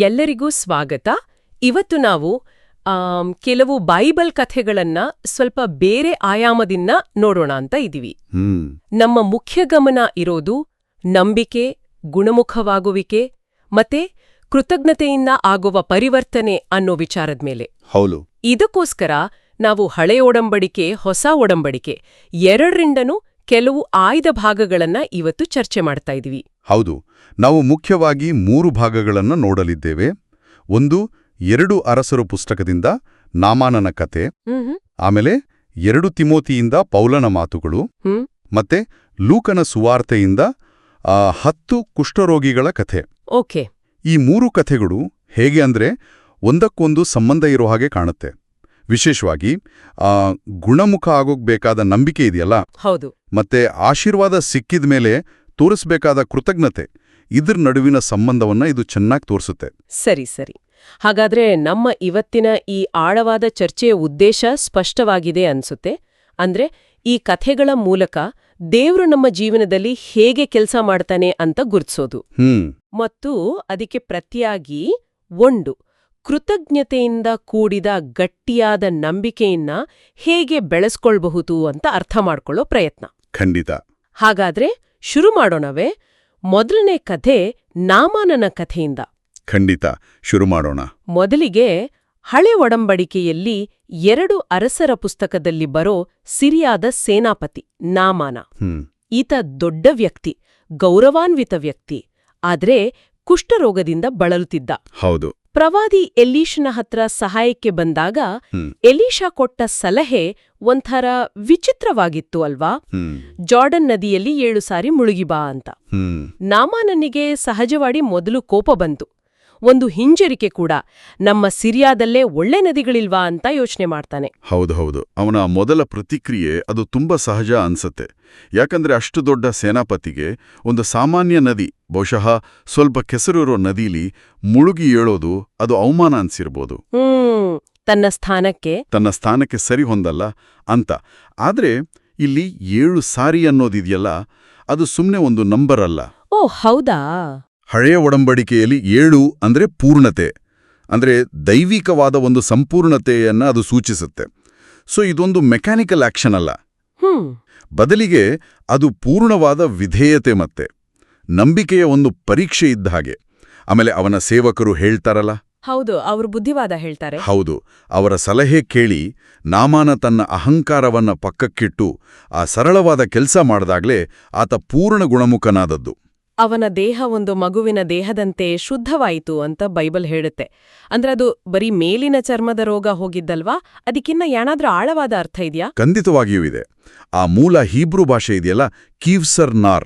ಎಲ್ಲರಿಗೂ ಸ್ವಾಗತ. ಇವತ್ತು ನಾವು ಕೆಲವು ಬೈಬಲ್ ಕಥೆಗಳನ್ನ ಸ್ವಲ್ಪ ಬೇರೆ ಆಯಾಮದಿಂದ ನೋಡೋಣ ಅಂತ ಇದೀವಿ ನಮ್ಮ ಮುಖ್ಯ ಗಮನ ಇರೋದು ನಂಬಿಕೆ ಗುಣಮುಖವಾಗುವಿಕೆ ಮತ್ತೆ ಕೃತಜ್ಞತೆಯಿಂದ ಆಗುವ ಪರಿವರ್ತನೆ ಅನ್ನೋ ವಿಚಾರದ ಮೇಲೆ. ಹೌದು. ಇದಕ್ಕೋಸ್ಕರ ನಾವು ಹಳೆ ಒಡಂಬಡಿಕೆ ಹೊಸ ಒಡಂಬಡಿಕೆ ಎರಡರಿಂದನೂ ಕೆಲವು ಆಯ್ದ ಭಾಗಗಳನ್ನ ಇವತ್ತು ಚರ್ಚೆ ಮಾಡ್ತಾ ಇದೀವಿ ಹೌದು. ನಾವು ಮುಖ್ಯವಾಗಿ ಮೂರು ಭಾಗಗಳನ್ನು ನೋಡಲಿದ್ದೇವೆ. ಒಂದು ಎರಡು ಅರಸರು ಪುಸ್ತಕದಿಂದ ನಾಮಾನನ ಕತೆ. ಆಮೇಲೆ ಎರಡು ತಿಮೋತಿಯಿಂದ ಪೌಲನ ಮಾತುಗಳು. ಮತ್ತೆ ಲೂಕನ ಸುವಾರ್ತೆಯಿಂದ ಹತ್ತು ಕುಷ್ಠರೋಗಿಗಳ ಕಥೆ. ಓಕೆ. ಈ ಮೂರು ಕಥೆಗಳು ಹೇಗೆ ಅಂದ್ರೆ ಒಂದಕ್ಕೊಂದು ಸಂಬಂಧ ಇರೋ ಹಾಗೆ ಕಾಣುತ್ತೆ. ವಿಶೇಷವಾಗಿ ಆ, ಗುಣಮುಖ ಆಗೋಗ್ಬೇಕಾದ ನಂಬಿಕೆ ಇದೆಯಲ್ಲ? ಹೌದು. ಮತ್ತೆ ಆಶೀರ್ವಾದ ಸಿಕ್ಕಿದ ಮೇಲೆ ತೋರಿಸಬೇಕಾದ ಕೃತಜ್ಞತೆ ಇದ್ರ ನಡುವಿನ ಸಂಬಂಧವನ್ನ ಇದು ಚೆನ್ನಾಗಿ ತೋರಿಸುತ್ತೆ. ಸರಿ ಸರಿ. ಹಾಗಾದ್ರೆ ನಮ್ಮ ಇವತ್ತಿನ ಈ ಆಳವಾದ ಚರ್ಚೆಯ ಉದ್ದೇಶ ಸ್ಪಷ್ಟವಾಗಿದೆ ಅನ್ಸುತ್ತೆ. ಅಂದ್ರೆ ಈ ಕಥೆಗಳ ಮೂಲಕ ದೇವ್ರು ನಮ್ಮ ಜೀವನದಲ್ಲಿ ಹೇಗೆ ಕೆಲಸ ಮಾಡ್ತಾನೆ ಅಂತ ಗುರ್ತಿಸೋದು. ಹ್ಮ್. ಮತ್ತು ಅದಕ್ಕೆ ಪ್ರತಿಯಾಗಿ ಒಂದು ಕೃತಜ್ಞತೆಯಿಂದ ಕೂಡಿದ ಗಟ್ಟಿಯಾದ ನಂಬಿಕೆಯನ್ನ ಹೇಗೆ ಬೆಳೆಸ್ಕೊಳ್ಬಹುದು ಅಂತ ಅರ್ಥ ಮಾಡ್ಕೊಳ್ಳೋ ಪ್ರಯತ್ನ. ಖಂಡಿತ. ಹಾಗಾದ್ರೆ ಶುರು ಮಾಡೋಣವೇ? ಮೊದಲನೇ ಕಥೆ ನಾಮಾನನ ಕಥೆಯಿಂದ. ಖಂಡಿತ. ಶುರು ಮಾಡೋಣ. ಮೊದಲಿಗೆ ಹಳೆ ಒಡಂಬಡಿಕೆಯಲ್ಲಿ ಎರಡು ಅರಸರ ಪುಸ್ತಕದಲ್ಲಿ ಬರೋ ಸಿರಿಯಾದ ಸೇನಾಪತಿ ನಾಮಾನ. ಈತ ದೊಡ್ಡ ವ್ಯಕ್ತಿ ಗೌರವಾನ್ವಿತ ವ್ಯಕ್ತಿ ಆದ್ರೆ ಕುಷ್ಠರೋಗದಿಂದ ಬಳಲುತ್ತಿದ್ದ. ಹೌದು. ಪ್ರವಾದಿ ಎಲೀಶನ ಹತ್ರ ಸಹಾಯಕ್ಕೆ ಬಂದಾಗ ಎಲೀಶಾ ಕೊಟ್ಟ ಸಲಹೆ ಒಂಥರ ವಿಚಿತ್ರವಾಗಿತ್ತು ಅಲ್ವಾ? ಜಾರ್ಡನ್ ನದಿಯಲ್ಲಿ ಏಳು ಸಾರಿ ಮುಳುಗಿಬಾ ಅಂತ. ನಾಮಾನನಿಗೆ ಸಹಜವಾಗಿ ಮೊದಲು ಕೋಪ ಬಂತು. ಒಂದು ಹಿಂಜರಿಕೆ ಕೂಡ. ನಮ್ಮ ಸಿರಿಯಾದಲ್ಲೇ ಒಳ್ಳೆ ನದಿಗಳಿಲ್ವಾ ಅಂತ ಯೋಚನೆ ಮಾಡ್ತಾನೆ. ಹೌದು ಹೌದು. ಅವನ ಮೊದಲ ಪ್ರತಿಕ್ರಿಯೆ ಅದು ತುಂಬಾ ಸಹಜ ಅನ್ಸತ್ತೆ. ಯಾಕಂದ್ರೆ ಅಷ್ಟು ದೊಡ್ಡ ಸೇನಾಪತಿಗೆ ಒಂದು ಸಾಮಾನ್ಯ ನದಿ ಬಹುಶಃ ಸ್ವಲ್ಪ ಕೆಸರಿರೋ ನದಿಲಿ ಮುಳುಗಿ ಏಳೋದು ಅದು ಅವಮಾನ ಅನ್ಸಿರ್ಬೋದು. ತನ್ನ ಸ್ಥಾನಕ್ಕೆ. ತನ್ನ ಸ್ಥಾನಕ್ಕೆ ಸರಿ ಹೊಂದಲ್ಲ ಅಂತ. ಆದ್ರೆ ಇಲ್ಲಿ ಏಳು ಸಾರಿ ಅನ್ನೋದಿದೆಯಲ್ಲ ಅದು ಸುಮ್ಮನೆ ಒಂದು ನಂಬರ್ ಅಲ್ಲ ಓ ಹೌದಾ? ಹಳೆಯ ಒಡಂಬಡಿಕೆಯಲ್ಲಿ ಏಳು ಅಂದ್ರೆ ಪೂರ್ಣತೆ ಅಂದ್ರೆ ದೈವಿಕವಾದ ಒಂದು ಸಂಪೂರ್ಣತೆಯನ್ನು ಅದು ಸೂಚಿಸುತ್ತೆ. ಸೊ ಇದೊಂದು ಮೆಕ್ಯಾನಿಕಲ್ ಆಕ್ಷನ್ ಅಲ್ಲ. ಬದಲಿಗೆ ಅದು ಪೂರ್ಣವಾದ ವಿಧೇಯತೆ ಮತ್ತೆ ನಂಬಿಕೆಯ ಒಂದು ಪರೀಕ್ಷೆ ಇದ್ದ ಹಾಗೆ. ಆಮೇಲೆ ಅವನ ಸೇವಕರು ಹೇಳ್ತಾರಲ್ಲ? ಹೌದು ಅವರು ಬುದ್ಧಿವಾದ ಹೇಳ್ತಾರೆ. ಹೌದು ಅವರ ಸಲಹೆ ಕೇಳಿ ನಾಮಾನ ತನ್ನ ಅಹಂಕಾರವನ್ನ ಪಕ್ಕಕ್ಕಿಟ್ಟು ಆ ಸರಳವಾದ ಕೆಲಸ ಮಾಡಿದಾಗಲೇ ಆತ ಪೂರ್ಣ ಗುಣಮುಖನಾದದ್ದು. ಅವನ ದೇಹ ಒಂದು ಮಗುವಿನ ದೇಹದಂತೆ ಶುದ್ಧವಾಯಿತು ಅಂತ ಬೈಬಲ್ ಹೇಳುತ್ತೆ. ಅಂದ್ರೆ ಅದು ಬರೀ ಮೇಲಿನ ಚರ್ಮದ ರೋಗ ಹೋಗಿದ್ದಲ್ವಾ? ಅದಕ್ಕಿನ್ನ ಏನಾದ್ರೂ ಆಳವಾದ ಅರ್ಥ ಇದೆಯಾ? ಖಂಡಿತವಾಗಿಯೂ ಇದೆ. ಆ ಮೂಲ ಹೀಬ್ರೂ ಭಾಷೆ ಇದೆಯಲ್ಲ? ಕೀವ್ಸರ್ ನಾರ್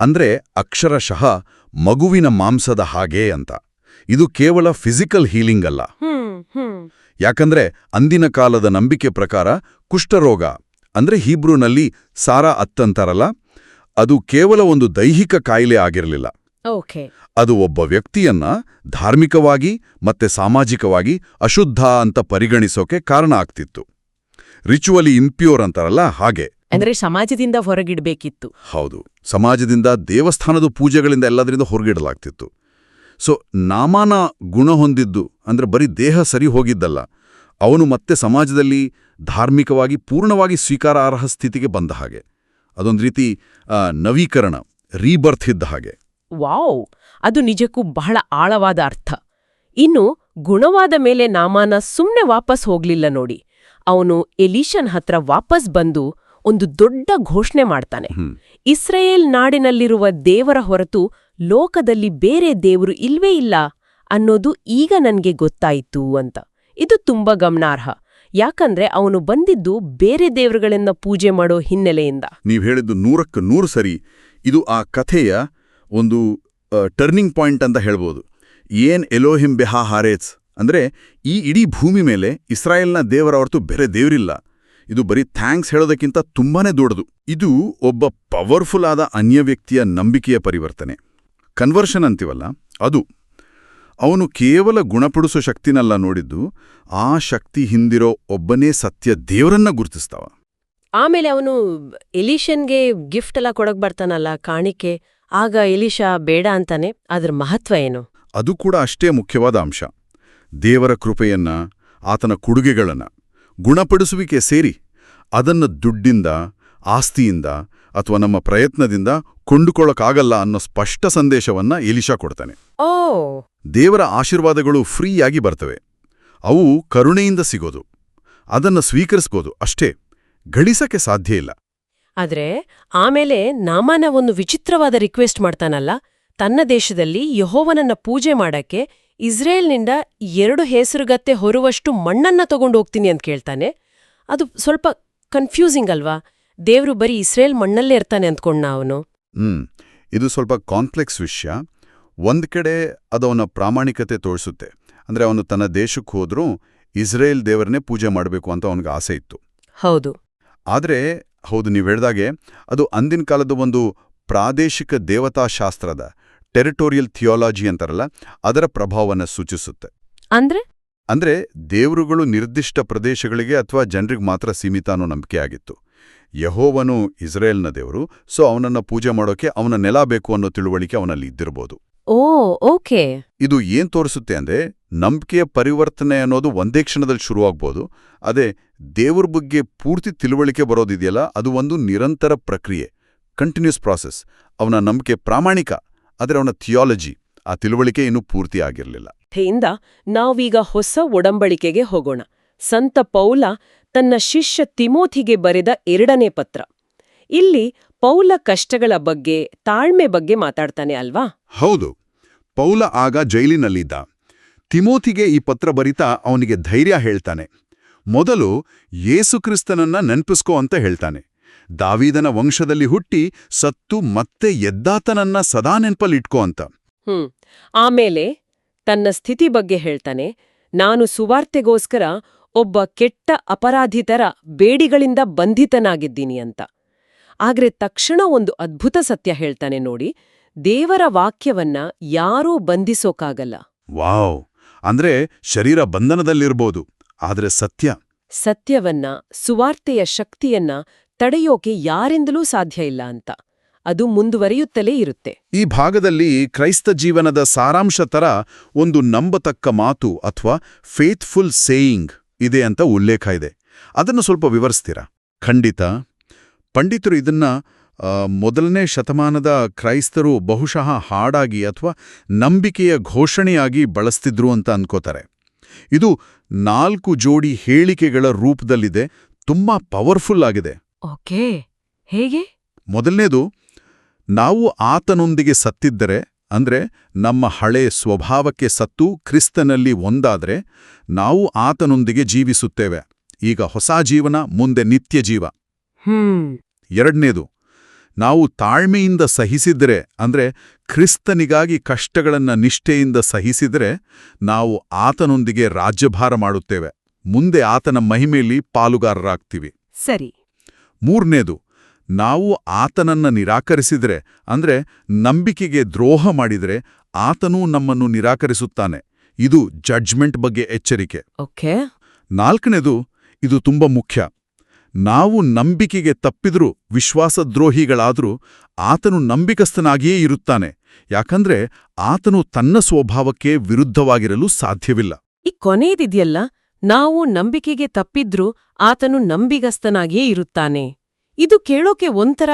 ಅಂದ್ರೆ ಅಕ್ಷರಶಃ ಮಗುವಿನ ಮಾಂಸದ ಹಾಗೆ ಅಂತ. ಇದು ಕೇವಲ ಫಿಸಿಕಲ್ ಹೀಲಿಂಗ್ ಅಲ್ಲ. ಯಾಕಂದ್ರೆ ಅಂದಿನ ಕಾಲದ ನಂಬಿಕೆ ಪ್ರಕಾರ ಕುಷ್ಠರೋಗ ಅಂದ್ರೆ ಹೀಬ್ರೂನಲ್ಲಿ ಸಾರಾ ಅತ್ತಂತಾರಲ್ಲ ಅದು ಕೇವಲ ಒಂದು ದೈಹಿಕ ಕಾಯಿಲೆ ಆಗಿರಲಿಲ್ಲ. ಅದು ಒಬ್ಬ ವ್ಯಕ್ತಿಯನ್ನ ಧಾರ್ಮಿಕವಾಗಿ ಮತ್ತೆ ಸಾಮಾಜಿಕವಾಗಿ ಅಶುದ್ಧ ಅಂತ ಪರಿಗಣಿಸೋಕೆ ಕಾರಣ ಆಗ್ತಿತ್ತು. ರಿಚುವಲಿ ಇಂಪ್ಯೂರ್ ಅಂತಾರಲ್ಲ ಹಾಗೆ. ಅಂದ್ರೆ ಸಮಾಜದಿಂದ ಹೊರಗಿಡಬೇಕಿತ್ತು. ಹೌದು. ಸಮಾಜದಿಂದ ದೇವಸ್ಥಾನದ ಪೂಜೆಗಳಿಂದ ಎಲ್ಲದರಿಂದ ಹೊರಗಿಡಲಾಗ್ತಿತ್ತು. ಸೊ ನಾಮಾನ ಗುಣ ಹೊಂದಿದ್ದು ಅಂದ್ರೆ ಬರೀ ದೇಹ ಸರಿ ಹೋಗಿದ್ದಲ್ಲ. ಅವನು ಮತ್ತೆ ಸಮಾಜದಲ್ಲಿ ಧಾರ್ಮಿಕವಾಗಿ ಪೂರ್ಣವಾಗಿ ಸ್ವೀಕಾರಾರ್ಹ ಸ್ಥಿತಿಗೆ ಬಂದ ಹಾಗೆ. ಅದೊಂದು ರೀತಿ ನವೀಕರಣ ರೀಬರ್ತ್ ಇದ್ದ ಹಾಗೆ. ವಾವ್! ಅದು ನಿಜಕ್ಕೂ ಬಹಳ ಆಳವಾದ ಅರ್ಥ. ಇನ್ನು ಗುಣವಾದ ಮೇಲೆ ನಾಮಾನ ಸುಮ್ಮನೆ ವಾಪಸ್ ಹೋಗ್ಲಿಲ್ಲ ನೋಡಿ. ಅವನು ಎಲಿಷನ್ ಹತ್ರ ವಾಪಸ್ ಬಂದು ಒಂದು ದೊಡ್ಡ ಘೋಷಣೆ ಮಾಡ್ತಾನೆ. ಇಸ್ರೇಲ್ ನಾಡಿನಲ್ಲಿರುವ ದೇವರ ಹೊರತು ಲೋಕದಲ್ಲಿ ಬೇರೆ ದೇವರು ಇಲ್ವೇ ಇಲ್ಲ ಅನ್ನೋದು ಈಗ ನನಗೆ ಗೊತ್ತಾಯಿತು ಅಂತ. ಇದು ತುಂಬಾ ಗಮನಾರ್ಹ. ಯಾಕಂದ್ರೆ ಅವನು ಬಂದಿದ್ದು ಬೇರೆ ದೇವರುಗಳನ್ನ ಪೂಜೆ ಮಾಡೋ ಹಿನ್ನೆಲೆಯಿಂದ. ನೀವು ಹೇಳಿದ್ದು ನೂರಕ್ಕೆ ನೂರು ಸರಿ. ಇದು ಆ ಕಥೆಯ ಒಂದು ಟರ್ನಿಂಗ್ ಪಾಯಿಂಟ್ ಅಂತ ಹೇಳ್ಬೋದು. ಏನ್ ಎಲೋಹಿಂ ಬೆಹಾ ಹಾರೇತ್ಸ್? ಅಂದ್ರೆ ಈ ಇಡೀ ಭೂಮಿ ಮೇಲೆ ಇಸ್ರಾಯೇಲ್ನ ದೇವರ ಹೊರತು ಬೇರೆ ದೇವರಿಲ್ಲ. ಇದು ಬರೀ ಥ್ಯಾಂಕ್ಸ್ ಹೇಳೋದಕ್ಕಿಂತ ತುಂಬಾನೇ ದೊಡ್ಡದು. ಇದು ಒಬ್ಬ ಪವರ್ಫುಲ್ ಆದ ಅನ್ಯ ವ್ಯಕ್ತಿಯ ನಂಬಿಕೆಯ ಪರಿವರ್ತನೆ. ಕನ್ವರ್ಷನ್ ಅಂತೀವಲ್ಲ, ಅದು. ಅವನು ಕೇವಲ ಗುಣಪಡಿಸೋ ಶಕ್ತಿನಲ್ಲ ನೋಡಿದ್ದು ಆ ಶಕ್ತಿ ಹಿಂದಿರೋ ಒಬ್ಬನೇ ಸತ್ಯ ದೇವರನ್ನ ಗುರುತಿಸ್ತಾವ. ಆಮೇಲೆ ಅವನು ಎಲಿಶನ್ಗೆ ಗಿಫ್ಟ್ ಎಲ್ಲ ಕೊಡಕ್ ಬರ್ತಾನಲ್ಲ ಕಾಣಿಕೆ ಆಗ ಎಲಿಶಾ ಬೇಡ ಅಂತಾನೆ ಅದ್ರ ಮಹತ್ವ ಏನು? ಅದು ಕೂಡ ಅಷ್ಟೇ ಮುಖ್ಯವಾದ ಅಂಶ. ದೇವರ ಕೃಪೆಯನ್ನ ಆತನ ಕೊಡುಗೆಗಳನ್ನ ಗುಣಪಡಿಸುವಿಕೆ ಸೇರಿ ಅದನ್ನ ದುಡ್ಡಿಂದ ಆಸ್ತಿಯಿಂದ ಅಥವಾ ನಮ್ಮ ಪ್ರಯತ್ನದಿಂದ ಕೊಂಡುಕೊಳ್ಳೋಕ್ಕಾಗಲ್ಲ ಅನ್ನೋ ಸ್ಪಷ್ಟ ಸಂದೇಶವನ್ನ ಎಲಿಶಾ ಕೊಡ್ತಾನೆ. ಓ! ದೇವರ ಆಶೀರ್ವಾದಗಳು ಫ್ರೀಯಾಗಿ ಬರ್ತವೆ. ಅವು ಕರುಣೆಯಿಂದ ಸಿಗೋದು. ಅದನ್ನು ಸ್ವೀಕರಿಸ್ಬೋದು. ಅಷ್ಟೇ ಗಳಿಸಕ್ಕೆ ಸಾಧ್ಯ ಇಲ್ಲ. ಆದ್ರೆ ಆಮೇಲೆ ನಾಮನ ಒಂದು ವಿಚಿತ್ರವಾದ ರಿಕ್ವೆಸ್ಟ್ ಮಾಡ್ತಾನಲ್ಲ ತನ್ನ ದೇಶದಲ್ಲಿ ಯಹೋವನನ್ನ ಪೂಜೆ ಮಾಡಕ್ಕೆ ಇಸ್ರೇಲ್ನಿಂದ ಎರಡು ಹೆಸರುಗತ್ತೆ ಹೊರುವಷ್ಟು ಮಣ್ಣನ್ನ ತಗೊಂಡು ಹೋಗ್ತೀನಿ ಅಂತ ಕೇಳ್ತಾನೆ. ಅದು ಸ್ವಲ್ಪ ಕನ್ಫ್ಯೂಸಿಂಗ್ ಅಲ್ವಾ? ದೇವ್ರು ಬರೀ ಇಸ್ರೇಲ್ ಮಣ್ಣಲ್ಲೇ ಇರ್ತಾನೆ ಅಂದ್ಕೊಂಡ ಅವನು? ಹ್ಮ್ ಇದು ಸ್ವಲ್ಪ ಕಾಂಪ್ಲೆಕ್ಸ್ ವಿಷಯ. ಒಂದ್ ಕಡೆ ಅದವನ ಪ್ರಾಮಾಣಿಕತೆ ತೋರಿಸುತ್ತೆ. ಅಂದ್ರೆ ಅವನು ತನ್ನ ದೇಶಕ್ಕೆ ಹೋದ್ರೂ ಇಸ್ರೇಲ್ ದೇವರನ್ನೇ ಪೂಜೆ ಮಾಡಬೇಕು ಅಂತ ಅವನಿಗೆ ಆಸೆ ಇತ್ತು. ಹೌದು. ಆದರೆ ಹೌದು ನೀವು ಹೇಳ್ದಾಗೆ ಅದು ಅಂದಿನ ಕಾಲದ ಒಂದು ಪ್ರಾದೇಶಿಕ ದೇವತಾಶಾಸ್ತ್ರದ ಟೆರಿಟೋರಿಯಲ್ ಥಿಯಾಲಜಿ ಅಂತಾರಲ್ಲ ಅದರ ಪ್ರಭಾವವನ್ನು ಸೂಚಿಸುತ್ತೆ. ಅಂದ್ರೆ? ಅಂದ್ರೆ ದೇವರುಗಳು ನಿರ್ದಿಷ್ಟ ಪ್ರದೇಶಗಳಿಗೆ ಅಥವಾ ಜನರಿಗೆ ಮಾತ್ರ ಸೀಮಿತ ಅನ್ನೋ ನಂಬಿಕೆ ಆಗಿತ್ತು. ಯಹೋವನು ಇಸ್ರೇಲ್ನ ದೇವರು ಸೊ ಅವನನ್ನ ಪೂಜೆ ಮಾಡೋಕೆ ಅವನ ನೆಲ ಬೇಕು ಅನ್ನೋ ತಿಳುವಳಿಕೆ ಅವನಲ್ಲಿ ಇದ್ದಿರಬಹುದು ಓ ಓಕೆ. ಇದು ಏನ್ ತೋರಿಸುತ್ತೆ ಅಂದ್ರೆ ನಂಬಿಕೆಯ ಪರಿವರ್ತನೆ ಅನ್ನೋದು ಒಂದೇ ಕ್ಷಣದಲ್ಲಿ ಶುರುವಾಗ್ಬೋದು. ಅದೇ ದೇವ್ರ ಬಗ್ಗೆ ಪೂರ್ತಿ ತಿಳುವಳಿಕೆ ಬರೋದಿದೆಯಲ್ಲ ಅದು ಒಂದು ನಿರಂತರ ಪ್ರಕ್ರಿಯೆ ಕಂಟಿನ್ಯೂಸ್ ಪ್ರಾಸೆಸ್ ಅವನ ನಂಬಿಕೆ ಪ್ರಾಮಾಣಿಕ ಆದರೆ ಅವನ ಥಿಯಾಲಜಿ ಆ ತಿಳುವಳಿಕೆ ಇನ್ನೂ ಪೂರ್ತಿ ಆಗಿರಲಿಲ್ಲ. ಇಂದ ನಾವೀಗ ಹೊಸ ಒಡಂಬಳಿಕೆಗೆ ಹೋಗೋಣ. ಸಂತ ಪೌಲ ತನ್ನ ಶಿಷ್ಯ ತಿಮೋಥಿಗೆ ಬರೆದ ಎರಡನೇ ಪತ್ರ. ಇಲ್ಲಿ ಪೌಲ ಕಷ್ಟಗಳ ಬಗ್ಗೆ ತಾಳ್ಮೆ ಬಗ್ಗೆ ಮಾತಾಡ್ತಾನೆ ಅಲ್ವಾ? ಹೌದು. ಪೌಲ ಆಗ ಜೈಲಿನಲ್ಲಿದ್ದ. ತಿಮೋತಿಗೆ ಈ ಪತ್ರ ಬರಿತಾ ಅವನಿಗೆ ಧೈರ್ಯ ಹೇಳ್ತಾನೆ. ಮೊದಲು ಯೇಸುಕ್ರಿಸ್ತನನ್ನ ನೆನ್ಪಿಸ್ಕೋ ಅಂತ ಹೇಳ್ತಾನೆ. ದಾವೀದನ ವಂಶದಲ್ಲಿ ಹುಟ್ಟಿ ಸತ್ತು ಮತ್ತೆ ಎದ್ದಾತನನ್ನ ಸದಾ ನೆನ್ಪಲ್ಲಿಟ್ಕೋ ಅಂತ. ಹ್ಮ್. ಆಮೇಲೆ ತನ್ನ ಸ್ಥಿತಿ ಬಗ್ಗೆ ಹೇಳ್ತಾನೆ. ನಾನು ಸುವಾರ್ತೆಗೋಸ್ಕರ ಒಬ್ಬ ಕೆಟ್ಟ ಅಪರಾಧಿತರ ಬೇಡಿಗಳಿಂದ ಬಂಧಿತನಾಗಿದ್ದೀನಿ ಅಂತ. ಆದ್ರೆ ತಕ್ಷಣ ಒಂದು ಅದ್ಭುತ ಸತ್ಯ ಹೇಳ್ತಾನೆ ನೋಡಿ ದೇವರ ವಾಕ್ಯವನ್ನ ಯಾರೂ ಬಂಧಿಸೋಕಾಗಲ್ಲ. ವಾವ್! ಅಂದ್ರೆ ಶರೀರ ಬಂಧನದಲ್ಲಿರ್ಬೋದು ಆದ್ರೆ ಸತ್ಯ. ಸತ್ಯವನ್ನ ಸುವಾರ್ತೆಯ ಶಕ್ತಿಯನ್ನ ತಡೆಯೋಕೆ ಯಾರಿಂದಲೂ ಸಾಧ್ಯ ಇಲ್ಲ ಅಂತ. ಅದು ಮುಂದುವರಿಯುತ್ತಲೇ ಇರುತ್ತೆ. ಈ ಭಾಗದಲ್ಲಿ ಕ್ರೈಸ್ತ ಜೀವನದ ಸಾರಾಂಶ ತರ ಒಂದು ನಂಬತಕ್ಕ ಮಾತು ಅಥವಾ ಫೇತ್ಫುಲ್ ಸೇಯಿಂಗ್ ಇದೆ ಅಂತ ಉಲ್ಲೇಖ ಇದೆ. ಅದನ್ನು ಸ್ವಲ್ಪ ವಿವರಿಸ್ತೀರಾ? ಖಂಡಿತ. ಪಂಡಿತರು ಇದನ್ನ ಮೊದಲನೇ ಶತಮಾನದ ಕ್ರೈಸ್ತರು ಬಹುಶಃ ಹಾಡಾಗಿ ಅಥವಾ ನಂಬಿಕೆಯ ಘೋಷಣೆಯಾಗಿ ಬಳಸ್ತಿದ್ರು ಅಂತ ಅನ್ಕೋತಾರೆ. ಇದು ನಾಲ್ಕು ಜೋಡಿ ಹೇಳಿಕೆಗಳ ರೂಪದಲ್ಲಿದೆ ತುಂಬಾ ಪವರ್ಫುಲ್ ಆಗಿದೆ. ಓಕೆ ಹೇಗೆ? ಮೊದಲನೇದು ನಾವು ಆತನೊಂದಿಗೆ ಸತ್ತಿದ್ದರೆ ಅಂದ್ರೆ ನಮ್ಮ ಹಳೆ ಸ್ವಭಾವಕ್ಕೆ ಸತ್ತು ಕ್ರಿಸ್ತನಲ್ಲಿ ಒಂದಾದರೆ ನಾವು ಆತನೊಂದಿಗೆ ಜೀವಿಸುತ್ತೇವೆ. ಈಗ ಹೊಸ ಜೀವನ ಮುಂದೆ ನಿತ್ಯ ಜೀವ. ಹ್ಮ್. ಎರಡನೇದು ನಾವು ತಾಳ್ಮೆಯಿಂದ ಸಹಿಸಿದರೆ ಅಂದ್ರೆ ಕ್ರಿಸ್ತನಿಗಾಗಿ ಕಷ್ಟಗಳನ್ನು ನಿಷ್ಠೆಯಿಂದ ಸಹಿಸಿದರೆ ನಾವು ಆತನೊಂದಿಗೆ ರಾಜ್ಯಭಾರ ಮಾಡುತ್ತೇವೆ. ಮುಂದೆ ಆತನ ಮಹಿಮೆಯಲ್ಲಿ ಪಾಲುಗಾರರಾಗ್ತೀವಿ. ಸರಿ. ಮೂರನೇದು ನಾವು ಆತನನ್ನ ನಿರಾಕರಿಸಿದರೆ ಅಂದ್ರೆ ನಂಬಿಕೆಗೆ ದ್ರೋಹ ಮಾಡಿದರೆ ಆತನೂ ನಮ್ಮನ್ನು ನಿರಾಕರಿಸುತ್ತಾನೆ. ಇದು ಜಡ್ಜ್ಮೆಂಟ್ ಬಗ್ಗೆ ಎಚ್ಚರಿಕೆ. ಓಕೆ. ನಾಲ್ಕನೇದು ಇದು ತುಂಬ ಮುಖ್ಯ. ನಾವು ನಂಬಿಕೆಗೆ ತಪ್ಪಿದ್ರೂ ವಿಶ್ವಾಸದ್ರೋಹಿಗಳಾದ್ರೂ ಆತನು ನಂಬಿಕಸ್ಥನಾಗಿಯೇ ಇರುತ್ತಾನೆ. ಯಾಕಂದ್ರೆ ಆತನು ತನ್ನ ಸ್ವಭಾವಕ್ಕೆ ವಿರುದ್ಧವಾಗಿರಲು ಸಾಧ್ಯವಿಲ್ಲ. ಈ ಕೊನೆಯದಿದೆಯಲ್ಲ ನಾವು ನಂಬಿಕೆಗೆ ತಪ್ಪಿದ್ರೂ ಆತನು ನಂಬಿಗಸ್ತನಾಗಿಯೇ ಇರುತ್ತಾನೆ. ಇದು ಕೇಳೋಕೆ ಒಂಥರ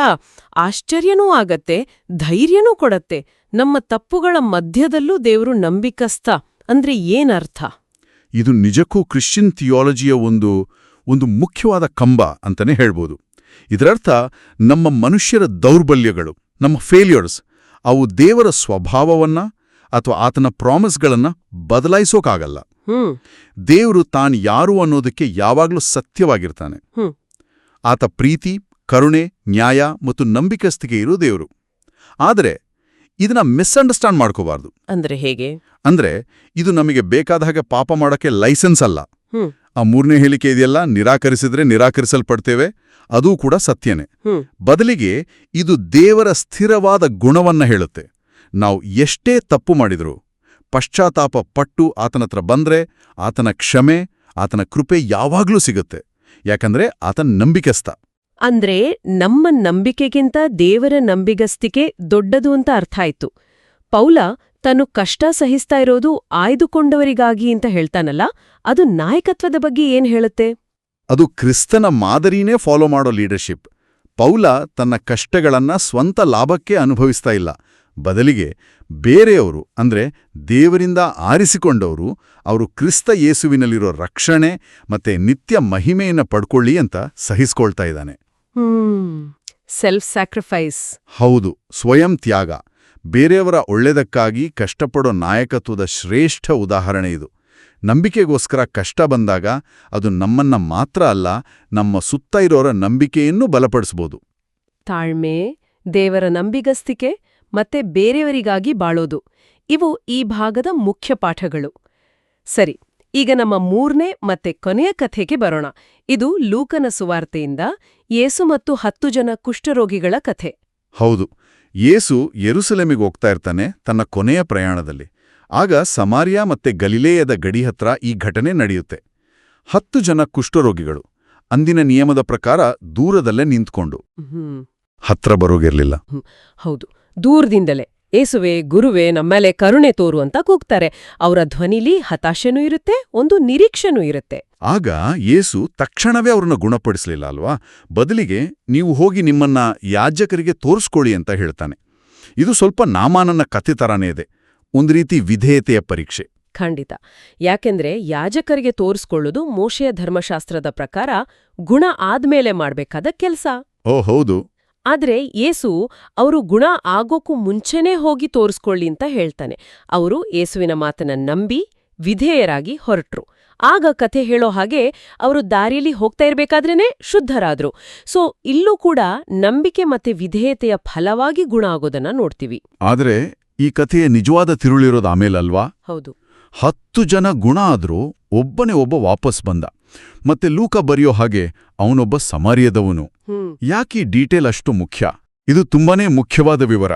ಆಶ್ಚರ್ಯನೂ ಆಗತ್ತೆ ಧೈರ್ಯನೂ ಕೊಡತ್ತೆ. ನಮ್ಮ ತಪ್ಪುಗಳ ಮಧ್ಯದಲ್ಲೂ ದೇವರು ನಂಬಿಕಸ್ತ ಅಂದ್ರೆ ಏನರ್ಥ? ಇದು ನಿಜಕ್ಕೂ ಕ್ರಿಶ್ಚಿಯನ್ ಥಿಯಾಲಜಿಯ ಒಂದು ಒಂದು ಮುಖ್ಯವಾದ ಕಂಬ ಅಂತಲೇ ಹೇಳ್ಬೋದು. ಇದರರ್ಥ ನಮ್ಮ ಮನುಷ್ಯರ ದೌರ್ಬಲ್ಯಗಳು ನಮ್ಮ ಫೇಲ್ಯೂರ್ಸ್ ಅವು ದೇವರ ಸ್ವಭಾವವನ್ನ ಅಥವಾ ಆತನ ಪ್ರಾಮಿಸ್ಗಳನ್ನ ಬದಲಾಯಿಸೋಕಾಗಲ್ಲ. ಹ್ಮ್. ದೇವರು ತಾನು ಯಾರು ಅನ್ನೋದಕ್ಕೆ ಯಾವಾಗಲೂ ಸತ್ಯವಾಗಿರ್ತಾನೆ. ಆತ ಪ್ರೀತಿ ಕರುಣೆ ನ್ಯಾಯ ಮತ್ತು ನಂಬಿಕಸ್ತಿಗೆ ಇರೋ ದೇವರು. ಆದರೆ ಇದನ್ನ ಮಿಸ್ಅಂಡರ್ಸ್ಟ್ಯಾಂಡ್ ಮಾಡ್ಕೋಬಾರ್ದು. ಅಂದ್ರೆ ಹೇಗೆ? ಅಂದ್ರೆ ಇದು ನಮಗೆ ಬೇಕಾದ ಹಾಗೆ ಪಾಪ ಮಾಡೋಕ್ಕೆ ಲೈಸೆನ್ಸ್ ಅಲ್ಲ. ಆ ಮೂರನೇ ಹೇಳಿಕೆ ಇದೆಯಲ್ಲ? ನಿರಾಕರಿಸಿದ್ರೆ ನಿರಾಕರಿಸಲ್ಪಡ್ತೇವೆ. ಅದೂ ಕೂಡ ಸತ್ಯನೇ. ಬದಲಿಗೆ ಇದು ದೇವರ ಸ್ಥಿರವಾದ ಗುಣವನ್ನ ಹೇಳುತ್ತೆ. ನಾವು ಎಷ್ಟೇ ತಪ್ಪು ಮಾಡಿದ್ರು ಪಶ್ಚಾತ್ತಾಪ ಪಟ್ಟು ಆತನತ್ರ ಬಂದ್ರೆ ಆತನ ಕ್ಷಮೆ ಆತನ ಕೃಪೆ ಯಾವಾಗ್ಲೂ ಸಿಗುತ್ತೆ. ಯಾಕಂದ್ರೆ ಆತನ ನಂಬಿಕೆಸ್ತ ಅಂದ್ರೆ ನಮ್ಮ ನಂಬಿಕೆಗಿಂತ ದೇವರ ನಂಬಿಗಸ್ತಿಕೆ ದೊಡ್ಡದು ಅಂತ ಅರ್ಥ ಆಯ್ತು. ಪೌಲ ತಾನು ಕಷ್ಟ ಸಹಿಸ್ತಾ ಇರೋದು ಆಯ್ದುಕೊಂಡವರಿಗಾಗಿ ಅಂತ ಹೇಳ್ತಾನಲ್ಲ ಅದು ನಾಯಕತ್ವದ ಬಗ್ಗೆ ಏನ್ ಹೇಳುತ್ತೆ? ಅದು ಕ್ರಿಸ್ತನ ಮಾದರಿನೇ ಫಾಲೋ ಮಾಡೋ ಲೀಡರ್ಶಿಪ್. ಪೌಲ ತನ್ನ ಕಷ್ಟಗಳನ್ನ ಸ್ವಂತ ಲಾಭಕ್ಕೆ ಅನುಭವಿಸ್ತಾ ಇಲ್ಲ. ಬದಲಿಗೆ ಬೇರೆಯವರು ಅಂದ್ರೆ ದೇವರಿಂದ ಆರಿಸಿಕೊಂಡವರು ಅವರು ಕ್ರಿಸ್ತ ಯೇಸುವಿನಲ್ಲಿರೋ ರಕ್ಷಣೆ ಮತ್ತೆ ನಿತ್ಯ ಮಹಿಮೆಯನ್ನ ಪಡ್ಕೊಳ್ಳಿ ಅಂತ ಸಹಿಸ್ಕೊಳ್ತಾ ಇದ್ದಾನೆ. ಸೆಲ್ಫ್ ಸ್ಯಾಕ್ರಿಫೈಸ್ ಹೌದು ಸ್ವಯಂ ತ್ಯಾಗ. ಬೇರೆಯವರ ಒಳ್ಳೆದಕ್ಕಾಗಿ ಕಷ್ಟಪಡೋ ನಾಯಕತ್ವದ ಶ್ರೇಷ್ಠ ಉದಾಹರಣೆ ಇದು. ನಂಬಿಕೆಗೋಸ್ಕರ ಕಷ್ಟ ಬಂದಾಗ ಅದು ನಮ್ಮನ್ನ ಮಾತ್ರ ಅಲ್ಲ ನಮ್ಮ ಸುತ್ತ ಇರೋರ ನಂಬಿಕೆಯನ್ನೂ ಬಲಪಡಿಸ್ಬೋದು. ತಾಳ್ಮೆ ದೇವರ ನಂಬಿಗಸ್ತಿಕೆ ಮತ್ತೆ ಬೇರೆಯವರಿಗಾಗಿ ಬಾಳೋದು. ಇವು ಈ ಭಾಗದ ಮುಖ್ಯ ಪಾಠಗಳು. ಸರಿ ಈಗ ನಮ್ಮ ಮೂರನೇ ಮತ್ತೆ ಕೊನೆಯ ಕಥೆಗೆ ಬರೋಣ. ಇದು ಲೂಕನ ಸುವಾರ್ತೆಯಿಂದ ಏಸು ಮತ್ತು ಹತ್ತು ಜನ ಕುಷ್ಠರೋಗಿಗಳ ಕಥೆ. ಹೌದು. ಯೇಸು ಎರುಸಲೆಮಿಗೆ ಹೋಗ್ತಾ ಇರ್ತಾನೆ ತನ್ನ ಕೊನೆಯ ಪ್ರಯಾಣದಲ್ಲಿ. ಆಗ ಸಮಾರಿಯಾ ಮತ್ತೆ ಗಲಿಲೇಯದ ಗಡಿ ಹತ್ರ ಈ ಘಟನೆ ನಡೆಯುತ್ತೆ. ಹತ್ತು ಜನ ಕುಷ್ಠರೋಗಿಗಳು ಅಂದಿನ ನಿಯಮದ ಪ್ರಕಾರ ದೂರದಲ್ಲೇ ನಿಂತ್ಕೊಂಡು. ಹತ್ರ ಬರೋಗಿರ್ಲಿಲ್ಲ. ಹೌದು. ದೂರದಿಂದಲೇ. ಏಸುವೆ ಗುರುವೆ ನಮ್ಮೇಲೆ ಕರುಣೆ ತೋರು ಅಂತ ಕೂಗ್ತಾರೆ. ಅವರ ಧ್ವನಿಲಿ ಹತಾಶೆನೂ ಇರುತ್ತೆ ಒಂದು ನಿರೀಕ್ಷೆನೂ ಇರುತ್ತೆ. ಆಗ ಯೇಸು ತಕ್ಷಣವೇ ಅವ್ರನ್ನ ಗುಣಪಡಿಸಲಿಲ್ಲ ಅಲ್ವಾ? ಬದಲಿಗೆ ನೀವು ಹೋಗಿ ನಿಮ್ಮನ್ನ ಯಾಜಕರಿಗೆ ತೋರಿಸ್ಕೊಳ್ಳಿ ಅಂತ ಹೇಳ್ತಾನೆ. ಇದು ಸ್ವಲ್ಪ ನಾಮಾನನ ಕಥೆ ತರಾನೇ ಇದೆ. ಒಂದು ರೀತಿ ವಿಧೇಯತೆಯ ಪರೀಕ್ಷೆ. ಖಂಡಿತ. ಯಾಕೆಂದ್ರೆ ಯಾಜಕರಿಗೆ ತೋರಿಸ್ಕೊಳ್ಳೋದು ಮೋಶೆಯ ಧರ್ಮಶಾಸ್ತ್ರದ ಪ್ರಕಾರ ಗುಣ ಆದ್ಮೇಲೆ ಮಾಡ್ಬೇಕಾದ ಕೆಲಸ. ಓ ಹೌದು. ಆದ್ರೆ ಏಸು ಅವರು ಗುಣ ಆಗೋಕ್ಕೂ ಮುಂಚೆನೇ ಹೋಗಿ ತೋರಿಸ್ಕೊಳ್ಳಿ ಅಂತ ಹೇಳ್ತಾನೆ. ಅವರು ಏಸುವಿನ ಮಾತನ್ನ ನಂಬಿ ವಿಧೇಯರಾಗಿ ಹೊರಟ್ರು. ಆಗ ಕಥೆ ಹೇಳೋ ಹಾಗೆ ಅವರು ದಾರಿಯಲ್ಲಿ ಹೋಗ್ತಾ ಇರಬೇಕಾದ್ರೇನೆ ಶುದ್ಧರಾದ್ರು. ಸೊ ಇಲ್ಲೂ ಕೂಡ ನಂಬಿಕೆ ಮತ್ತೆ ವಿಧೇಯತೆಯ ಫಲವಾಗಿ ಗುಣ ಆಗೋದನ್ನ ನೋಡ್ತೀವಿ. ಆದರೆ ಈ ಕಥೆಯ ನಿಜವಾದ ತಿರುಳಿರೋದು ಆಮೇಲಲ್ವಾ? ಹೌದು. ಹತ್ತು ಜನ ಗುಣ ಆದರೂ ಒಬ್ಬನೇ ಒಬ್ಬ ವಾಪಸ್ ಬಂದ. ಮತ್ತೆ ಲೂಕ ಬರೆಯೋ ಹಾಗೆ ಅವನೊಬ್ಬ ಸಮಾರ್ಯದವನು. ಯಾಕೆ ಡೀಟೇಲ್ ಅಷ್ಟು ಮುಖ್ಯ? ಇದು ತುಂಬಾನೇ ಮುಖ್ಯವಾದ ವಿವರ.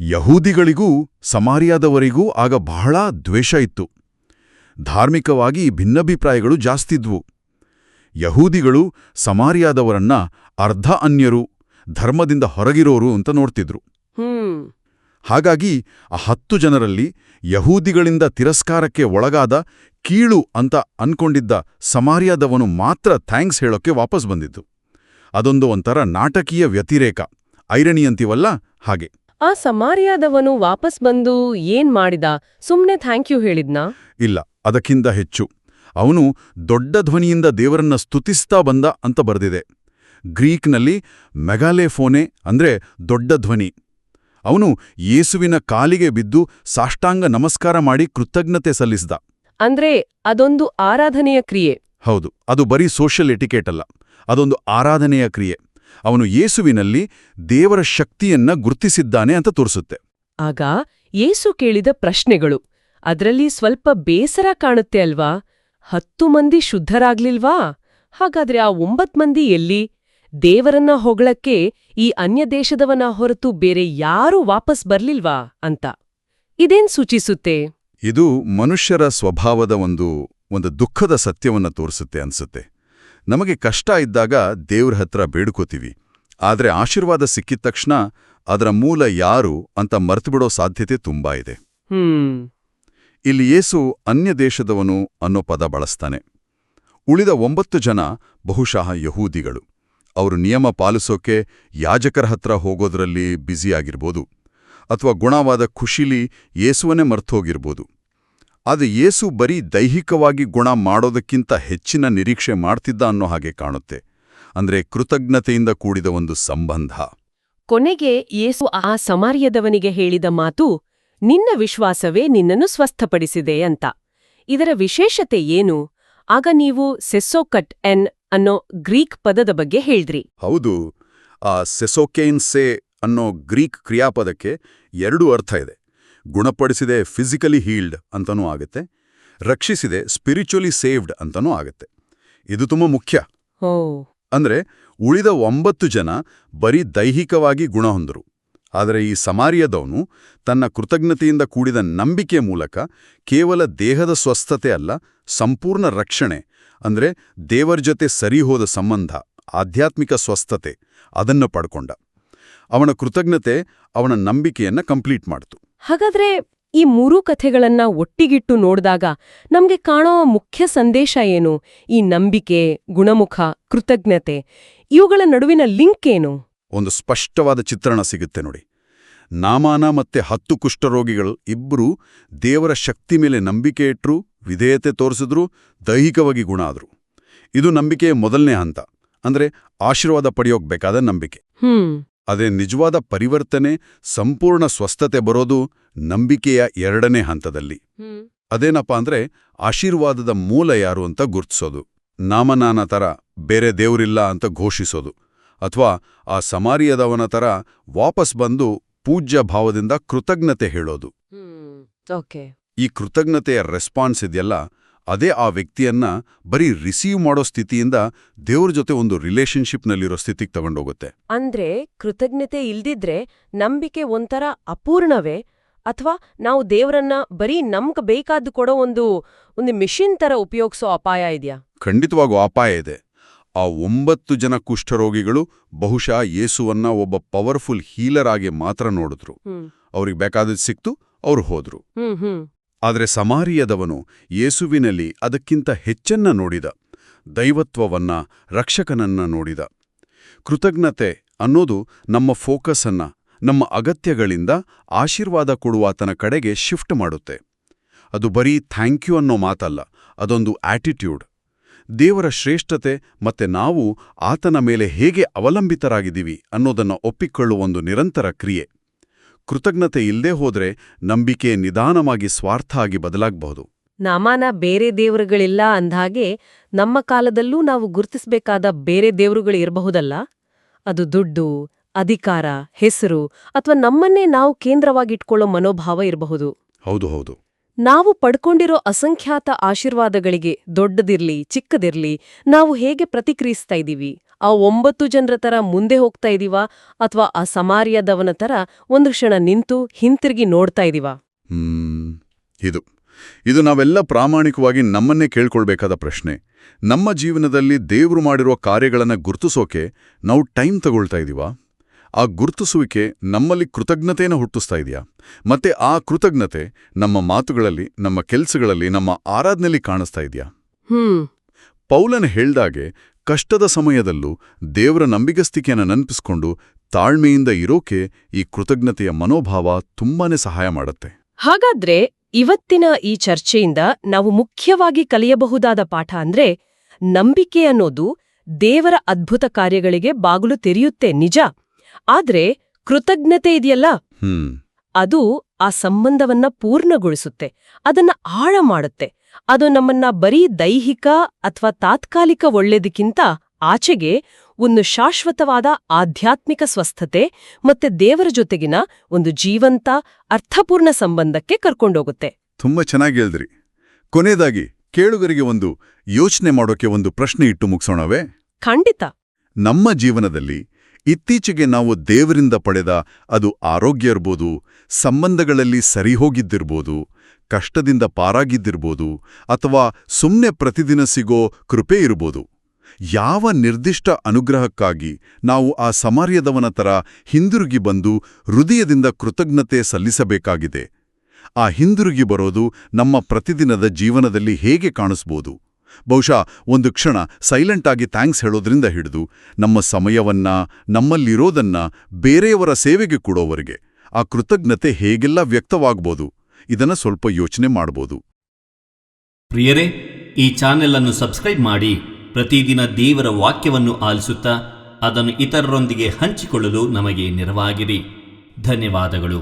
ಯಹೂದಿಗಳಿಗೂ ಸಮಾರ್ಯಾದವರಿಗೂ ಆಗ ಬಹಳ ದ್ವೇಷ ಇತ್ತು. ಧಾರ್ಮಿಕವಾಗಿ ಭಿನ್ನಾಭಿಪ್ರಾಯಗಳು ಜಾಸ್ತಿದ್ವು ಯಹೂದಿಗಳು ಸಮಾರಿಯಾದವರನ್ನ ಅರ್ಧ ಅನ್ಯರು ಧರ್ಮದಿಂದ ಹೊರಗಿರೋರು ಅಂತ ನೋಡ್ತಿದ್ರು. ಹಾಗಾಗಿ ಆ ಹತ್ತು ಜನರಲ್ಲಿ ಯಹೂದಿಗಳಿಂದ ತಿರಸ್ಕಾರಕ್ಕೆ ಒಳಗಾದ ಕೀಳು ಅಂತ ಅನ್ಕೊಂಡಿದ್ದ ಸಮಾರ್ಯಾದವನು ಮಾತ್ರ ಥ್ಯಾಂಕ್ಸ್ ಹೇಳೋಕ್ಕೆ ವಾಪಸ್ ಬಂದಿದ್ದು. ಅದೊಂದು ಒಂಥರ ನಾಟಕೀಯ ವ್ಯತಿರೇಕ. ಐರಣಿ ಅಂತೀವಲ್ಲ ಹಾಗೆ. ಆ ಸಮಾರ್ಯಾದವನು ವಾಪಸ್ ಬಂದು ಏನ್ ಮಾಡಿದ? ಸುಮ್ನೆ ಥ್ಯಾಂಕ್ ಯು ಹೇಳಿದ್ನಾ? ಇಲ್ಲ ಅದಕ್ಕಿಂತ ಹೆಚ್ಚು. ಅವನು ದೊಡ್ಡ ಧ್ವನಿಯಿಂದ ದೇವರನ್ನ ಸ್ತುತಿಸ್ತಾ ಬಂದ ಅಂತ ಬರೆದಿದೆ. ಗ್ರೀಕ್ನಲ್ಲಿ ಮೆಗಾಲೆಫೋನೆ ಅಂದ್ರೆ ದೊಡ್ಡ ಧ್ವನಿ. ಅವನು ಯೇಸುವಿನ ಕಾಲಿಗೆ ಬಿದ್ದು ಸಾಷ್ಟಾಂಗ ನಮಸ್ಕಾರ ಮಾಡಿ ಕೃತಜ್ಞತೆ ಸಲ್ಲಿಸಿದ. ಅಂದ್ರೆ ಅದೊಂದು ಆರಾಧನೆಯ ಕ್ರಿಯೆ. ಹೌದು ಅದು ಬರೀ ಸೋಷಿಯಲ್ ಎಟಿಕೇಟ್ ಅಲ್ಲ ಅದೊಂದು ಆರಾಧನೆಯ ಕ್ರಿಯೆ. ಅವನು ಯೇಸುವಿನಲ್ಲಿ ದೇವರ ಶಕ್ತಿಯನ್ನ ಗುರುತಿಸಿದ್ದಾನೆ ಅಂತ ತೋರಿಸುತ್ತೆ. ಆಗ ಯೇಸು ಕೇಳಿದ ಪ್ರಶ್ನೆಗಳು ಅದರಲ್ಲಿ ಸ್ವಲ್ಪ ಬೇಸರ ಕಾಣುತ್ತೆ ಅಲ್ವಾ? ಹತ್ತು ಮಂದಿ ಶುದ್ಧರಾಗ್ಲಿಲ್ವಾ? ಹಾಗಾದ್ರೆ ಆ ಒಂಬತ್ ಮಂದಿ ಎಲ್ಲಿ? ದೇವರನ್ನ ಹೊಗಳಕ್ಕೆ ಈ ಅನ್ಯ ದೇಶದವನ ಹೊರತು ಬೇರೆ ಯಾರೂ ವಾಪಸ್ ಬರ್ಲಿಲ್ವಾ ಅಂತ. ಇದೇನ್ ಸೂಚಿಸುತ್ತೆ? ಇದು ಮನುಷ್ಯರ ಸ್ವಭಾವದ ಒಂದು ಒಂದು ದುಃಖದ ಸತ್ಯವನ್ನ ತೋರಿಸುತ್ತೆ ಅನ್ಸುತ್ತೆ. ನಮಗೆ ಕಷ್ಟ ಇದ್ದಾಗ ದೇವ್ರ ಹತ್ರ ಬೇಡ್ಕೋತೀವಿ. ಆದರೆ ಆಶೀರ್ವಾದ ಸಿಕ್ಕಿದ ತಕ್ಷಣ ಅದರ ಮೂಲ ಯಾರು ಅಂತ ಮರ್ತುಬಿಡೋ ಸಾಧ್ಯತೆ ತುಂಬಾ ಇದೆ. ಇಲ್ಲಿ ಯೇಸು ಅನ್ಯ ದೇಶದವನು ಅನ್ನೋ ಪದ ಬಳಸ್ತಾನೆ. ಉಳಿದ ಒಂಬತ್ತು ಜನ ಬಹುಶಃ ಯಹೂದಿಗಳು. ಅವರು ನಿಯಮ ಪಾಲಿಸೋಕೆ ಯಾಜಕರ ಹತ್ರ ಹೋಗೋದ್ರಲ್ಲಿ ಬ್ಯುಸಿಯಾಗಿರ್ಬೋದು ಅಥವಾ ಗುಣವಾದ ಖುಷಿಲಿ ಯೇಸುವನ್ನೇ ಮರ್ತೋಗಿರ್ಬೋದು. ಆದರೆ ಯೇಸು ಬರೀ ದೈಹಿಕವಾಗಿ ಗುಣ ಮಾಡೋದಕ್ಕಿಂತ ಹೆಚ್ಚಿನ ನಿರೀಕ್ಷೆ ಮಾಡ್ತಿದ್ದ ಅನ್ನೋ ಹಾಗೆ ಕಾಣುತ್ತೆ. ಅಂದ್ರೆ ಕೃತಜ್ಞತೆಯಿಂದ ಕೂಡಿದ ಒಂದು ಸಂಬಂಧ. ಕೊನೆಗೆ ಯೇಸು ಆ ಸಮಾರ್ಯದವನಿಗೆ ಹೇಳಿದ ಮಾತು, ನಿನ್ನ ವಿಶ್ವಾಸವೇ ನಿನ್ನನ್ನು ಸ್ವಸ್ಥಪಡಿಸಿದೆ ಅಂತ. ಇದರ ವಿಶೇಷತೆ ಏನು? ಆಗ ನೀವು ಸೆಸ್ಸೋಕಟ್ ಎನ್ ಅನ್ನೋ ಗ್ರೀಕ್ ಪದದ ಬಗ್ಗೆ ಹೇಳಿದ್ರಿ. ಹೌದು ಆ ಸೆಸೋಕೇನ್ಸೆ ಅನ್ನೋ ಗ್ರೀಕ್ ಕ್ರಿಯಾಪದಕ್ಕೆ ಎರಡು ಅರ್ಥ ಇದೆ. ಗುಣಪಡಿಸಿದೆ ಫಿಸಿಕಲಿ ಹೀಲ್ಡ್ ಅಂತನೂ ಆಗುತ್ತೆ ರಕ್ಷಿಸಿದೆ ಸ್ಪಿರಿಚುಲಿ ಸೇವ್ಡ್ ಅಂತನೂ ಆಗುತ್ತೆ. ಇದು ತುಂಬ ಮುಖ್ಯ. ಅಂದ್ರೆ ಉಳಿದ ಒಂಬತ್ತು ಜನ ಬರೀ ದೈಹಿಕವಾಗಿ ಗುಣ ಹೊಂದರು. ಆದರೆ ಈ ಸಮಾರಿಯದವನು ತನ್ನ ಕೃತಜ್ಞತೆಯಿಂದ ಕೂಡಿದ ನಂಬಿಕೆ ಮೂಲಕ ಕೇವಲ ದೇಹದ ಸ್ವಸ್ಥತೆ ಅಲ್ಲ, ಸಂಪೂರ್ಣ ರಕ್ಷಣೆ, ಅಂದ್ರೆ ದೇವರ ಜೊತೆ ಸರಿಹೋದ ಸಂಬಂಧ, ಆಧ್ಯಾತ್ಮಿಕ ಸ್ವಸ್ಥತೆ ಅದನ್ನು ಪಡ್ಕೊಂಡ. ಅವನ ಕೃತಜ್ಞತೆ ಅವನ ನಂಬಿಕೆಯನ್ನ ಕಂಪ್ಲೀಟ್ ಮಾಡ್ತು. ಹಾಗಾದ್ರೆ ಈ ಮೂರೂ ಕಥೆಗಳನ್ನ ಒಟ್ಟಿಗಿಟ್ಟು ನೋಡಿದಾಗ ನಮ್ಗೆ ಕಾಣೋ ಮುಖ್ಯ ಸಂದೇಶ ಏನು? ಈ ನಂಬಿಕೆ, ಗುಣಮುಖ, ಕೃತಜ್ಞತೆ, ಇವುಗಳ ನಡುವಿನ ಲಿಂಕ್ ಏನು? ಒಂದು ಸ್ಪಷ್ಟವಾದ ಚಿತ್ರಣ ಸಿಗುತ್ತೆ ನೋಡಿ. ನಾಮಾನ ಮತ್ತೆ ಹತ್ತು ಕುಷ್ಠರೋಗಿಗಳು ಇಬ್ಬರೂ ದೇವರ ಶಕ್ತಿ ಮೇಲೆ ನಂಬಿಕೆ ಇಟ್ರು ವಿಧೇಯತೆ ತೋರಿಸಿದ್ರು ದೈಹಿಕವಾಗಿ ಗುಣ ಆದ್ರು. ಇದು ನಂಬಿಕೆಯ ಮೊದಲನೇ ಹಂತ. ಅಂದ್ರೆ ಆಶೀರ್ವಾದ ಪಡೆಯೋಗ್ಬೇಕಾದ ನಂಬಿಕೆ. ಅದೇ ನಿಜವಾದ ಪರಿವರ್ತನೆ ಸಂಪೂರ್ಣ ಸ್ವಸ್ಥತೆ ಬರೋದು ನಂಬಿಕೆಯ ಎರಡನೇ ಹಂತದಲ್ಲಿ. ಅದೇನಪ್ಪ ಅಂದ್ರೆ ಆಶೀರ್ವಾದದ ಮೂಲ ಯಾರು ಅಂತ ಗುರುತಿಸೋದು. ನಾಮನಾನ ಥರ ಬೇರೆ ದೇವರಿಲ್ಲ ಅಂತ ಘೋಷಿಸೋದು. ಅಥವಾ ಆ ಸಮಾರಿಯದವನ ತರ ವಾಪಸ್ ಬಂದು ಪೂಜ್ಯ ಭಾವದಿಂದ ಕೃತಜ್ಞತೆ ಹೇಳೋದು. ಈ ಕೃತಜ್ಞತೆಯ ರೆಸ್ಪಾನ್ಸ್ ಇದೆಯಲ್ಲ ಅದೇ ಆ ವ್ಯಕ್ತಿಯನ್ನ ಬರೀ ರಿಸೀವ್ ಮಾಡೋ ಸ್ಥಿತಿಯಿಂದ ದೇವ್ರ ಜೊತೆ ಒಂದು ರಿಲೇಶನ್ಶಿಪ್ನಲ್ಲಿರೋ ಸ್ಥಿತಿಗೆ ತಗೊಂಡೋಗುತ್ತೆ. ಅಂದ್ರೆ ಕೃತಜ್ಞತೆ ಇಲ್ದಿದ್ರೆ ನಂಬಿಕೆ ಒಂಥರ ಅಪೂರ್ಣವೇ? ಅಥವಾ ನಾವು ದೇವರನ್ನ ಬರೀ ನಮ್ಗೆ ಬೇಕಾದ ಕೊಡೋ ಒಂದು ಒಂದು ಮಿಷಿನ್ ತರ ಉಪಯೋಗಿಸೋ ಅಪಾಯ ಇದೆಯಾ? ಖಂಡಿತವಾಗೂ ಅಪಾಯ ಇದೆ. ಆ ಒಂಬತ್ತು ಜನ ಕುಷ್ಠರೋಗಿಗಳು ಬಹುಶಃ ಯೇಸುವನ್ನ ಒಬ್ಬ ಪವರ್ಫುಲ್ ಹೀಲರ್ ಆಗಿ ಮಾತ್ರ ನೋಡಿದ್ರು. ಅವ್ರಿಗೆ ಬೇಕಾದದ್ದು ಸಿಕ್ತು ಅವ್ರು ಹೋದ್ರು. ಆದರೆ ಸಮಾರಿಯದವನು ಯೇಸುವಿನಲ್ಲಿ ಅದಕ್ಕಿಂತ ಹೆಚ್ಚನ್ನ ನೋಡಿದ ದೈವತ್ವವನ್ನ ರಕ್ಷಕನನ್ನ ನೋಡಿದ. ಕೃತಜ್ಞತೆ ಅನ್ನೋದು ನಮ್ಮ ಫೋಕಸ್ ಅನ್ನ ನಮ್ಮ ಅಗತ್ಯಗಳಿಂದ ಆಶೀರ್ವಾದ ಕೊಡುವಾತನ ಕಡೆಗೆ ಶಿಫ್ಟ್ ಮಾಡುತ್ತೆ. ಅದು ಬರೀ ಥ್ಯಾಂಕ್ ಯು ಅನ್ನೋ ಮಾತಲ್ಲ ಅದೊಂದು ಆಟಿಟ್ಯೂಡ್. ದೇವರ ಶ್ರೇಷ್ಠತೆ ಮತ್ತೆ ನಾವು ಆತನ ಮೇಲೆ ಹೇಗೆ ಅವಲಂಬಿತರಾಗಿದ್ದೀವಿ ಅನ್ನೋದನ್ನ ಒಪ್ಪಿಕೊಳ್ಳುವ ಒಂದು ನಿರಂತರ ಕ್ರಿಯೆ. ಕೃತಜ್ಞತೆ ಇಲ್ಲದೆ ಹೋದ್ರೆ ನಂಬಿಕೆ ನಿಧಾನವಾಗಿ ಸ್ವಾರ್ಥ ಆಗಿ ಬದಲಾಗಬಹುದು. ನಾಮಾನ ಬೇರೆ ದೇವರುಗಳಿಲ್ಲ ಅಂದ್ಹಾಗೆ ನಮ್ಮ ಕಾಲದಲ್ಲೂ ನಾವು ಗುರುತಿಸಬೇಕಾದ ಬೇರೆ ದೇವರುಗಳು ಇರಬಹುದಲ್ಲ? ಅದು ದುಡ್ಡು ಅಧಿಕಾರ ಹೆಸರು ಅಥವಾ ನಮ್ಮನ್ನೇ ನಾವು ಕೇಂದ್ರವಾಗಿಟ್ಕೊಳ್ಳೋ ಮನೋಭಾವ ಇರಬಹುದು. ಹೌದು ಹೌದು. ನಾವು ಪಡ್ಕೊಂಡಿರೋ ಅಸಂಖ್ಯಾತ ಆಶೀರ್ವಾದಗಳಿಗೆ ದೊಡ್ಡದಿರ್ಲಿ, ಚಿಕ್ಕದಿರ್ಲಿ ನಾವು ಹೇಗೆ ಪ್ರತಿಕ್ರಿಯಿಸ್ತಾ ಇದ್ದೀವಿ ಆ ಒಂಬತ್ತು ಜನರ ತರ ಮುಂದೆ ಹೋಗ್ತಾ ಇದೀವಾ? ಅಥವಾ ಆ ಸಮಾರಿಯದವನ ತರ ಒಂದು ಕ್ಷಣ ನಿಂತು ಹಿಂತಿರುಗಿ ನೋಡ್ತಾ ಇದೀವಾ? ಇದು. ಇದು ನಾವೆಲ್ಲ ಪ್ರಾಮಾಣಿಕವಾಗಿ ನಮ್ಮನ್ನೇ ಕೇಳ್ಕೊಳ್ಬೇಕಾದ ಪ್ರಶ್ನೆ. ನಮ್ಮ ಜೀವನದಲ್ಲಿ ದೇವ್ರು ಮಾಡಿರುವ ಕಾರ್ಯಗಳನ್ನು ಗುರುತಿಸೋಕೆ ನಾವು ಟೈಮ್ ತಗೊಳ್ತಾ ಇದೀವಾ? ಆ ಗುರುತಿಸುವಿಕೆ ನಮ್ಮಲ್ಲಿ ಕೃತಜ್ಞತೆಯನ್ನು ಹುಟ್ಟಿಸ್ತಾ ಇದೆಯಾ? ಮತ್ತೆ ಆ ಕೃತಜ್ಞತೆ ನಮ್ಮ ಮಾತುಗಳಲ್ಲಿ ನಮ್ಮ ಕೆಲಸಗಳಲ್ಲಿ ನಮ್ಮ ಆರಾಧನೆಯಲ್ಲಿ ಕಾಣಿಸ್ತಾ ಇದೆಯಾ? ಹ್ಞೂ ಪೌಲನ್ ಹೇಳ್ದಾಗೆ ಕಷ್ಟದ ಸಮಯದಲ್ಲೂ ದೇವರ ನಂಬಿಗಸ್ತಿಕೆಯನ್ನು ನೆನಪಿಸ್ಕೊಂಡು ತಾಳ್ಮೆಯಿಂದ ಇರೋಕೆ ಈ ಕೃತಜ್ಞತೆಯ ಮನೋಭಾವ ತುಂಬಾನೇ ಸಹಾಯ ಮಾಡುತ್ತೆ. ಹಾಗಾದ್ರೆ ಇವತ್ತಿನ ಈ ಚರ್ಚೆಯಿಂದ ನಾವು ಮುಖ್ಯವಾಗಿ ಕಲಿಯಬಹುದಾದ ಪಾಠ ಅಂದ್ರೆ ನಂಬಿಕೆ ಅನ್ನೋದು ದೇವರ ಅದ್ಭುತ ಕಾರ್ಯಗಳಿಗೆ ಬಾಗಿಲು ತೆರೆಯುತ್ತೆ ನಿಜ? ಆದ್ರೆ ಕೃತಜ್ಞತೆ ಇದೆಯಲ್ಲ? ಹ್ಮ್. ಅದು ಆ ಸಂಬಂಧವನ್ನ ಪೂರ್ಣಗೊಳಿಸುತ್ತೆ. ಅದನ್ನ ಆಳ ಮಾಡುತ್ತೆ. ಅದು ನಮ್ಮನ್ನ ಬರೀ ದೈಹಿಕ ಅಥವಾ ತಾತ್ಕಾಲಿಕ ಒಳ್ಳೆದಕ್ಕಿಂತ ಆಚೆಗೆ ಒಂದು ಶಾಶ್ವತವಾದ ಆಧ್ಯಾತ್ಮಿಕ ಸ್ವಸ್ಥತೆ ಮತ್ತೆ ದೇವರ ಜೊತೆಗಿನ ಒಂದು ಜೀವಂತ ಅರ್ಥಪೂರ್ಣ ಸಂಬಂಧಕ್ಕೆ ಕರ್ಕೊಂಡೋಗುತ್ತೆ. ತುಂಬಾ ಚೆನ್ನಾಗಿ ಹೇಳಿದ್ರಿ. ಕೊನೆಯದಾಗಿ ಕೇಳುಗರಿಗೆ ಒಂದು ಯೋಚನೆ ಮಾಡೋಕೆ ಒಂದು ಪ್ರಶ್ನೆ ಇಟ್ಟು ಮುಗಿಸೋಣವೇ? ಖಂಡಿತ. ನಮ್ಮ ಜೀವನದಲ್ಲಿ ಇತ್ತೀಚೆಗೆ ನಾವು ದೇವರಿಂದ ಪಡೆದ ಅದು ಆರೋಗ್ಯ ಇರ್ಬೋದು ಸಂಬಂಧಗಳಲ್ಲಿ ಸರಿಹೋಗಿದ್ದಿರ್ಬೋದು, ಕಷ್ಟದಿಂದ ಪಾರಾಗಿದ್ದಿರ್ಬೋದು, ಅಥವಾ ಸುಮ್ಮನೆ ಪ್ರತಿದಿನ ಸಿಗೋ ಕೃಪೆ ಇರ್ಬೋದು. ಯಾವ ನಿರ್ದಿಷ್ಟ ಅನುಗ್ರಹಕ್ಕಾಗಿ ನಾವು ಆ ಸಮಾರ್ಯದವನ ತರ ಹಿಂದಿರುಗಿ ಬಂದು ಹೃದಯದಿಂದ ಕೃತಜ್ಞತೆ ಸಲ್ಲಿಸಬೇಕಾಗಿದೆ. ಆ ಹಿಂದಿರುಗಿ ಬರೋದು ನಮ್ಮ ಪ್ರತಿದಿನದ ಜೀವನದಲ್ಲಿ ಹೇಗೆ ಕಾಣಿಸ್ಬೋದು? ಬಹುಶಃ ಒಂದು ಕ್ಷಣ ಸೈಲೆಂಟ್ ಆಗಿ ಥ್ಯಾಂಕ್ಸ್ ಹೇಳೋದ್ರಿಂದ ಹಿಡಿದು ನಮ್ಮ ಸಮಯವನ್ನ, ನಮ್ಮಲ್ಲಿರೋದನ್ನ ಬೇರೆಯವರ ಸೇವೆಗೆ ಕೊಡೋವರೆಗೆ ಆ ಕೃತಜ್ಞತೆ ಹೇಗೆಲ್ಲ ವ್ಯಕ್ತವಾಗ್ಬೋದು ಇದನ್ನ ಸ್ವಲ್ಪ ಯೋಚನೆ ಮಾಡ್ಬೋದು. ಪ್ರಿಯರೇ, ಈ ಚಾನೆಲ್ ಅನ್ನು ಸಬ್ಸ್ಕ್ರೈಬ್ ಮಾಡಿ ಪ್ರತಿದಿನ ದೇವರ ವಾಕ್ಯವನ್ನು ಆಲಿಸುತ್ತಾ ಅದನ್ನು ಇತರರೊಂದಿಗೆ ಹಂಚಿಕೊಳ್ಳಲು ನಮಗೆ ನೆರವಾಗಿರಿ ಧನ್ಯವಾದಗಳು.